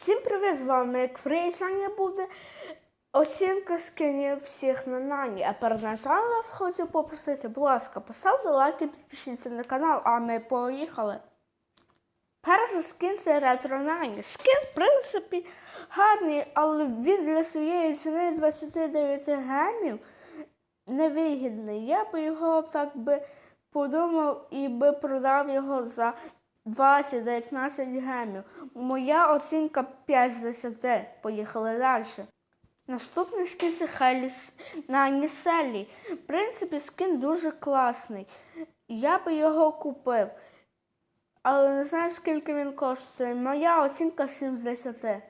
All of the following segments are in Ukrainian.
Всім привіт, з вами Екфрей. Сьогодні буде оцінка скинів всіх на нані. А перед вас хочу попросити, будь ласка, поставте лайк і підпишіться на канал, а ми поїхали. Перший скін це ретро нані. Скін, в принципі, гарний, але він для своєї ціни 29 гемів невигідний. Я би його так би подумав і би продав його за 20-19 гемів. Моя оцінка 5 з 10. Поїхали далі. Наступний скін це Хеліс на Ніселі. В принципі, скін дуже класний. Я би його купив. Але не знаю, скільки він коштує. Моя оцінка 7 з 10.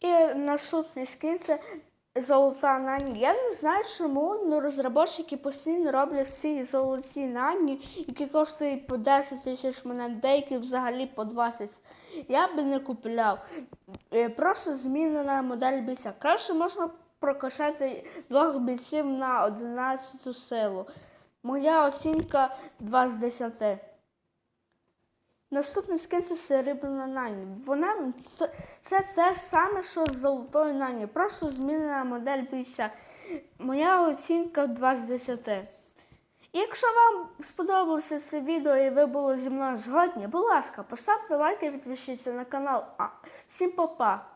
І наступний скін це золота нані. Я не знаю, чому але розробники постійно роблять ці золоті нані, які коштують по 10 тисяч монет, деякі взагалі по 20. Я би не купляв. Е, Просто змінена модель бійця. Краще можна прокачати двох бійців на 11 силу. Моя оцінка 2 з 10. Наступний скин це серебряна нані. Вона це, те ж саме, що з золотою нані. Просто змінена модель бійця. Моя оцінка 2 з 10. І якщо вам сподобалося це відео і ви були зі мною згодні, будь ласка, поставте лайк і підпишіться на канал. А, всім па-па!